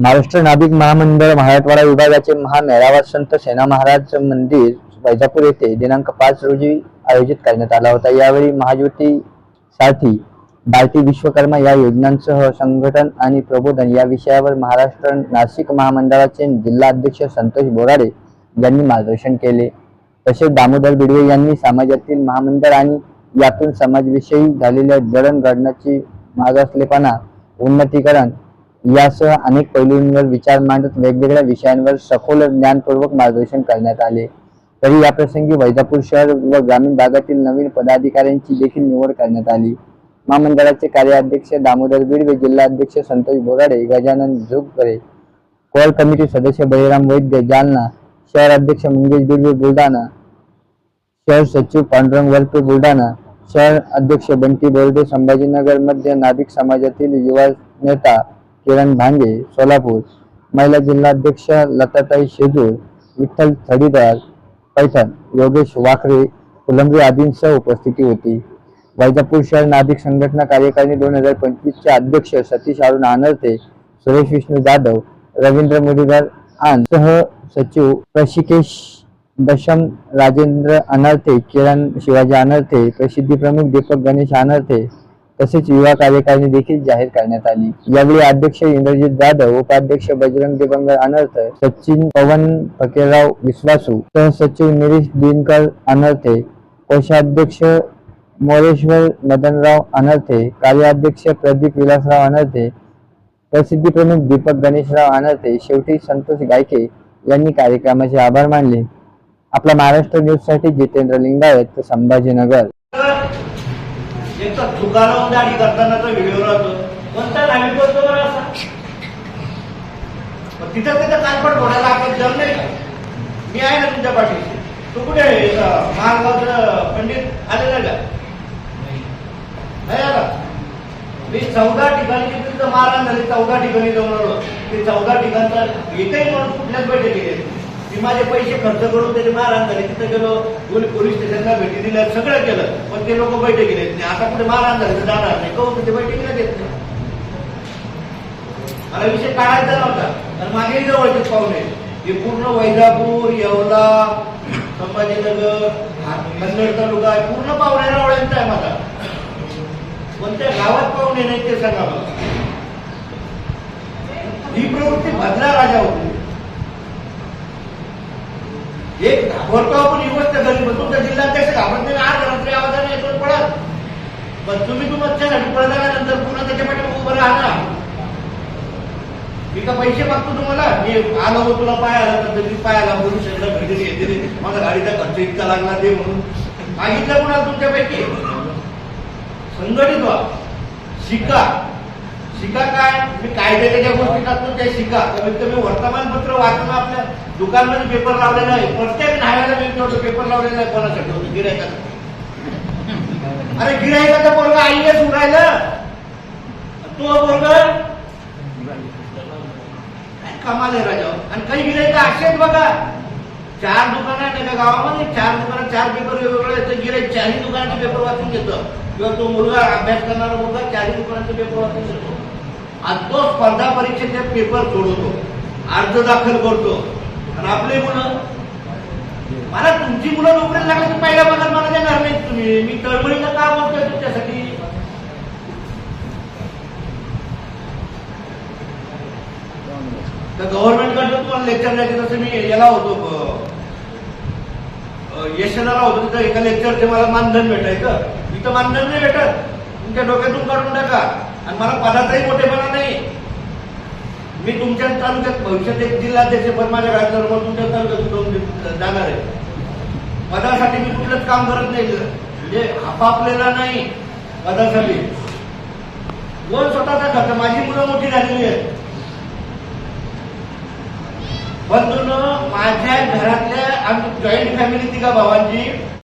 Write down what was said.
महाराष्ट्र नाभिक महामंडळ मराठवाडा विभागाचे महामेळावा संत सेना महाराज मंदिर वैजापूर येथे दिनांक पाच रोजी आयोजित करण्यात आला होता. यावेळी महाज्योती साठी भारती विश्वकर्मा या योजनांसह संघटन आणि प्रबोधन या विषयावर महाराष्ट्र नाशिक महामंडळाचे जिल्हाध्यक्ष संतोष बोराडे यांनी मार्गदर्शन केले. तसेच दामोदर बिडवे यांनी समाजातील महामंडळ आणि यातून समाजविषयी झालेल्या जडणघडणाची मागासलेपणा उन्नतीकरण यासह अनेक पैलूंवर विचार मांडत वेगवेगळ्या विषयांवर सखोल ज्ञानपूर्वक मार्गदर्शन करण्यात आले. तरी या प्रसंगी वैजापूर शहर व ग्रामीण भागातील नवीन पदाधिकाऱ्यांची देखील निवड करण्यात आली. महामंडळाचे कार्याध्यक्ष दामोदर बीड व जिल्हाध्यक्ष संतोष बोराडे गजानन झुकरे कोर कमिटी सदस्य बळीराम वैद्य जालना शहर अध्यक्ष मंगेश बिडवे बुलढाणा शहर सचिव पांडुरंग वलपे बुलढाणा शहर अध्यक्ष बंटी बोर्डे संभाजीनगरमध्ये नाभिक समाजातील युवा नेता किरण भांगे सोलापूर महिला जिल्हाध्यक्ष लताताई शेजूर विठ्ठल थडीदार पैठण योगेश वाखरे फुलंब्री आदींसह उपस्थिती होती. वैजापूर शहर नाभिक संघटना कार्यकारिणी दोन हजार पंचवीसचे अध्यक्ष सतीश अरुण आनर्ते सुरेश विष्णू जाधव रवींद्र मुरलीधर आन सह सचिव प्रशिकेश दशम राजेंद्र अनर्थे किरण शिवाजी अनर्थे प्रसिद्धी प्रमुख दीपक गणेश अनर्थे तसेच युवा कार्यकारिणी देखील जाहीर करण्यात आली. यावेळी अध्यक्ष इंद्रजित जाधव उपाध्यक्ष बजरंग दिवंगर अनर्थ सचिन पवन फकीरराव विश्वासू सहसचिव निरीश दिनकर अनर्थे कोषाध्यक्ष मोरेश्वर मदनराव अनर्थे कार्याध्यक्ष प्रदीप विलासराव अनर्थे प्रसिद्धी प्रमुख दीपक गणेशराव अनर्थे शेवटी संतोष गायके यांनी कार्यक्रमाचे आभार मानले. आपला महाराष्ट्र न्यूजसाठी जितेंद्र लिंगायत संभाजीनगर. चुका लावून दाढी करतानाचा व्हिडिओ राहतो. कोणता नावी करतो बरं असा? तिथं तिथं कानपड घोडायला आपण जम नाही का? मी आहे ना तुमच्या पाठीशी. तू कुठे महागावचं पंडित आलेला का? नाही. आला? मी चौदा ठिकाणी तिथं मारहाण झाली चौदा ठिकाणी जाऊन आलो. ते चौदा ठिकाणचा एकही माणूस कुठल्याच बैठकीत नाही. मी माझे पैसे खर्च करून त्याचे मारहाण झाली. तिथं गेलो दोन पोलीस स्टेशनला भेटी दिल्या सगळं केलं. पण ते लोक बैठकीला येत नाही. आता कुठे मारहाण झाली तर जाणार नाही. कहून ते बैठकीला येत नाही? मला विषय काढायचा नव्हता. तर मागे जवळचे पाहुणे हे पूर्ण वैजापूर येवला संभाजीनगर कन्नड तालुका आहे, पूर्ण पाहुणे रावळ्यांचा आहे माझा. कोणत्या गावात पाहुणे नाही ते सांगा मला. ही प्रवृत्ती भद्रा राजा होती एक घाबरतो आपण ही गोष्ट घरी बसून तुमचा जिल्हाध्यक्ष घाबरत आज रात्री आवाजाने येतो पळत पण तुम्ही तुमच्या घरी पळल्यानंतर पुन्हा त्याच्या पाठी उभं राहा मी का पैसे मागतो तुम्हाला? मी आलो हो तुला पाय आला तर तुम्ही पाय आला म्हणून सगळं भेटी येते माझा गाडीचा खर्च इतका लागला ते म्हणून. मागितलं कुणाला तुमच्यापैकी? संघटित व्हा. शिका. शिका काय? मी कायद्याच्या ज्या गोष्टी टाकतो त्या शिका. कमीत कमी वर्तमानपत्र वाचणं आपल्या दुकानमध्ये पेपर लावलेला आहे प्रत्येक न्यायाला मी तेवढं पेपर लावलेला आहे कोणासाठी? गिरायकाचा अरे गिरायकाचा पोरगा आई एस उडायला तो पोरग कमाल आहे राजा. आणि काही गिरायक असेच बघा. चार दुकानं आहे एका गावामध्ये चार दुकानात चार पेपर वेगवेगळे आहेत. गिरायक चारही दुकानाचे पेपर वाचून घेतो. किंवा तो मुलगा अभ्यास करणारा मुलगा चारही दुकानाचे पेपर वाचून घेतो. आणि तो स्पर्धा परीक्षेचे पेपर सोडवतो. अर्ज दाखल करतो. आणि आपले मुलं मला तुमची मुलं नोकरीला लागली की पहिल्या पगार मला देणार नाही तुम्ही. मी तळमळीला का बोलतोय तुमच्यासाठी. तर गव्हर्नमेंट कडनं तुम्हाला लेक्चर द्यायचे तसं मी याला होतो यशदाला होतो तिथं एका लेक्चरचे मला मानधन भेटायचं. इथं मानधन नाही भेटत. तुमच्या डोक्यातून काढून टाका. आणि मला पदाचाही मोठेपणा नाही. मी तुमच्या तालुक्यात भविष्यात एक जिल्हाध्यक्ष पण माझ्या राज्यावर मग तुमच्या तालुक्यात जाणार आहे. पदासाठी मी कुठलंच काम करत नाही. म्हणजे आपापलेला नाही पदासाठी. कोण स्वतःचा खर्च माझी मुलं मोठी झालेली आहेत. पण माझ्या घरातल्या आमची जॉईंट फॅमिली तिघा भावांची?